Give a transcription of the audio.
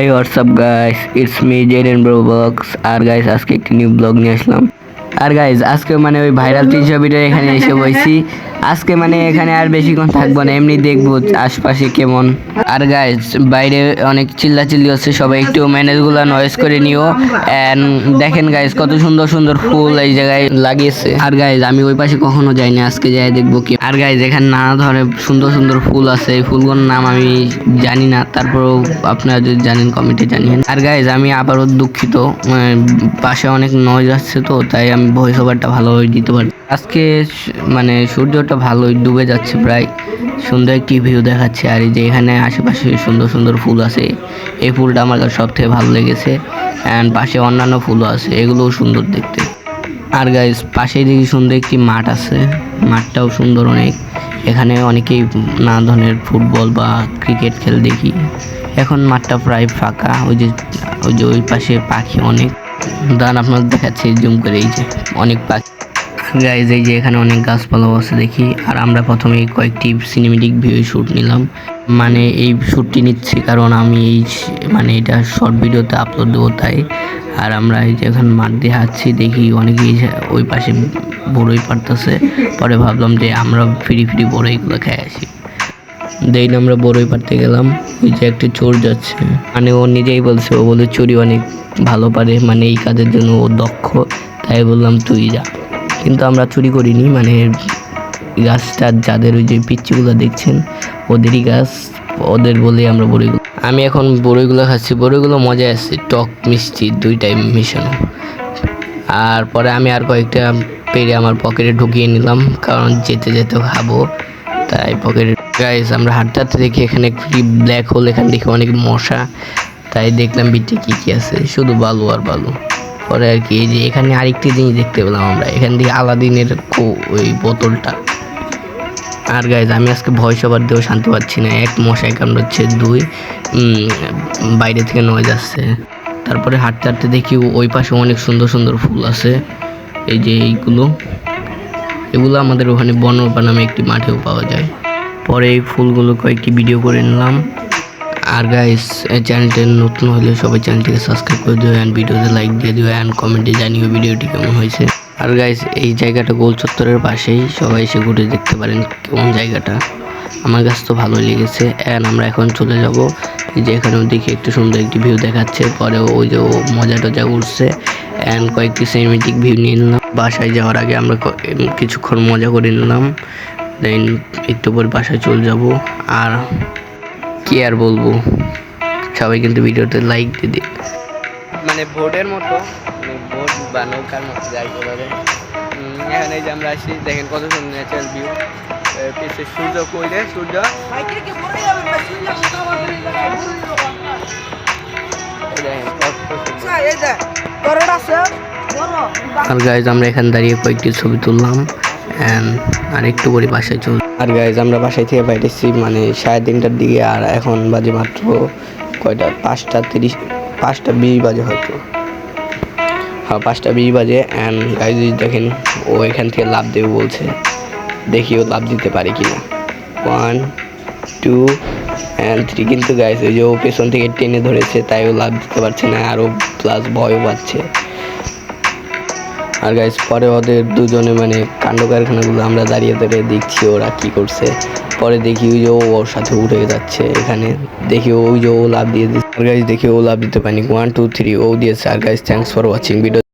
hi WhatsApp guys it's me Jayden bro box R guys আজকে একটি new blog নিয়ে আসলাম আর guys আজকে মানে ওই ভাইরাল ভিডিও এখানে এসে বইছি। আজকে মানে এখানে আর বেশিক্ষণ থাকব না, এমনি দেখব আশপাশে কেমন। আর গাইজ বাইরে অনেক চিল্লা চিল্লি হচ্ছে, সবাই একটু ম্যানেজগুলো নয়েজ করে নিও। অ্যান্ড দেখেন গাইজ কত সুন্দর সুন্দর ফুল এই জায়গায় লাগিয়েছে। আর গাইজ আমি ওই পাশে কখনো যাইনি, আজকে যাই দেখব কি। আর গাইজ এখানে নানা ধরনের সুন্দর সুন্দর ফুল আছে, এই ফুলগুলোর নাম আমি জানি না, তারপরেও আপনারা যদি জানেন কমেন্টে জানিয়েন। আর গাইজ আমি আবারও দুঃখিত পাশে অনেক নয় যাচ্ছে তো, তাই আমি ভয়েস ওভারটা ভালোভাবে দিতে পারি। আজকে মানে সূর্যটা ভালোই ডুবে যাচ্ছে প্রায়। সুন্দর একটি ভিউ দেখাচ্ছে। আর এই যে এখানে আশেপাশে সুন্দর সুন্দর ফুল আছে। এই ফুলটা আমার কাছে সব থেকে ভালো লেগেছে। অ্যান্ড পাশে অন্যান্য ফুলও আছে। এগুলোও সুন্দর দেখতে। আর গাইজ পাশেই দেখি সুন্দর একটি মাঠ আছে। মাঠটাও সুন্দর অনেক। এখানে অনেকেই নানা ধরনের ফুটবল বা ক্রিকেট খেল দেখি। এখন মাঠটা প্রায় ফাঁকা। ওই যে ওই যে ওই পাশে পাখি অনেক। দান আপনার দেখাচ্ছে, জুম করে এই যে অনেক পাখি। গাইজ এই যে এখানে অনেক গাছপালাও আছে দেখি। আর আমরা প্রথমে কয়েকটি সিনেমেটিক ভিউ শ্যুট নিলাম। মানে এই শ্যুটটি নিচ্ছি কারণ আমি এই মানে এটা শর্ট ভিডিওতে আপলোড দেবো তাই। আর আমরা এই যে এখন মাঠ দিয়ে হাঁটছি, দেখি অনেকেই ওই পাশে বড়ই পারতেছে। পরে ভাবলাম যে আমরা ফ্রি ফ্রি বড়ইগুলো খেয়ে আসি। না আমরা বড়ই পারতে গেলাম। ওই যে একটা চোর যাচ্ছে। মানে ও নিজেই বলছে, ও বলে চুরি অনেক ভালো পারে মানে এই কাজের জন্য ও দক্ষ, তাই বললাম তুই যা। কিন্তু আমরা চুরি করিনি মানে গাছটা, যাদের ওই যে পিচ্ছিগুলো দেখছেন, ওদেরই গাছ, ওদের বলে আমরা বড়িগুলো আমি এখন বড়িগুলো খাচ্ছি। বড়িগুলো মজা আছে, টক, মিষ্টি, দুইটাই মেশানো। আর পরে আমি আর কয়েকটা পেরে আমার পকেটে ঢুকিয়ে নিলাম, কারণ যেতে যেতে খাব, তাই পকেটে গাইস আমরা হাঁটতে হাঁটতে দেখি এখানে একটি ব্ল্যাক হোল এখানে দেখি অনেক মশা। তাই দেখলাম বিটে কী কী আছে। শুধু বালু আর বালু। পরে আর কি, এই যে এখানে আরেকটি জিনিস দেখতে পেলাম আমরা। এখান থেকে আলাদিনের ওই বোতলটা। আর গাইজ আমি আজকে ভয় সবার দিয়েও শান্তি পাচ্ছি না। এক মশাই কামড়াচ্ছে, দুই বাইরে থেকে নয় যাচ্ছে তারপরে হাঁটতে হাঁটতে দেখি ওই পাশে অনেক সুন্দর সুন্দর ফুল আছে। এই যে এইগুলো। এগুলো আমাদের ওখানে বনরূপা নামে একটি মাঠেও পাওয়া যায়। পরে এই ফুলগুলো কয়েকটি ভিডিও করে নিলাম। আর গাইস চ্যানেলটা নতুন হলে সবাই চ্যানেলটিকে সাবস্ক্রাইব করে দিও অ্যান্ড ভিডিওতে লাইক দিয়ে দিও অ্যান্ড কমেন্টে জানিও ভিডিওটি কেমন হয়েছে। আর গাইস এই জায়গাটা গোল চত্বরের পাশেই, সবাই এসে ঘুরে দেখতে পারেন কেমন জায়গাটা। আমার কাছে তো ভালোই লেগেছে অ্যান্ড আমরা এখন চলে যাব। এই যে এখানেও দেখি একটু সুন্দর একটি ভিউ দেখাচ্ছে পরে ওই যে মজা টজা উঠছে অ্যান্ড কয়েকটি সিনেমেটিক ভিউ নিয়ে নিলাম। বাসায় যাওয়ার আগে আমরা কিছুক্ষণ মজা করে নিলাম। দেন একটু পর বাসায় চলে যাব। আর কি আর বলব? সবাই কিন্তু ভিডিওতে লাইক দিয়ে দিন। মানে বোটের মতো মানে বোট বা নৌকার মতো যাই বলা যায় উম, এখানে এই যে আমরা আসি দেখেন কত সুন্দর ন্যাচারাল ভিউ পিছিয়ে সূর্য কইলে? সূর্য। আর গাইজ আমরা এখানে দাঁড়িয়ে কয়েকটি ছবি তুললাম। আর একটু করে বাসায় চল আর গাইজ আমরা বাসায় থেকে বাইরেছি মানে সাড়ে তিনটার দিকে, আর এখন বাজে মাত্র কয়টা? পাঁচটা তিরিশ পাঁচটা বিশ বাজে হয়তো। হ্যাঁ পাঁচটা বিশ বাজে। অ্যান্ড গাইজ দেখেন, ও এখান থেকে লাভ দেবে বলছে। দেখি ও লাভ দিতে পারে কি না ওয়ান টু অ্যান্ড থ্রি কিন্তু গাইজ ওই যে ও পেছন থেকে টেনে ধরেছে, তাই ও লাভ দিতে পারছে না আরও প্লাস ভয়ও পাচ্ছে। আর গাইজ পরে ওদের দুজনে মানে কাণ্ড কারখানাগুলো আমরা দাঁড়িয়ে দাঁড়িয়ে দেখছি ওরা কি করছে। পরে দেখি ওই যে ওর সাথে উঠে যাচ্ছে এখানে। দেখি ওই যে ও লাভ দিয়ে দিচ্ছে। আর গাইজ দেখি ও লাভ দিতে পারিনি। ওয়ান টু থ্রি ও দিয়েছে। আর guys thanks for watching video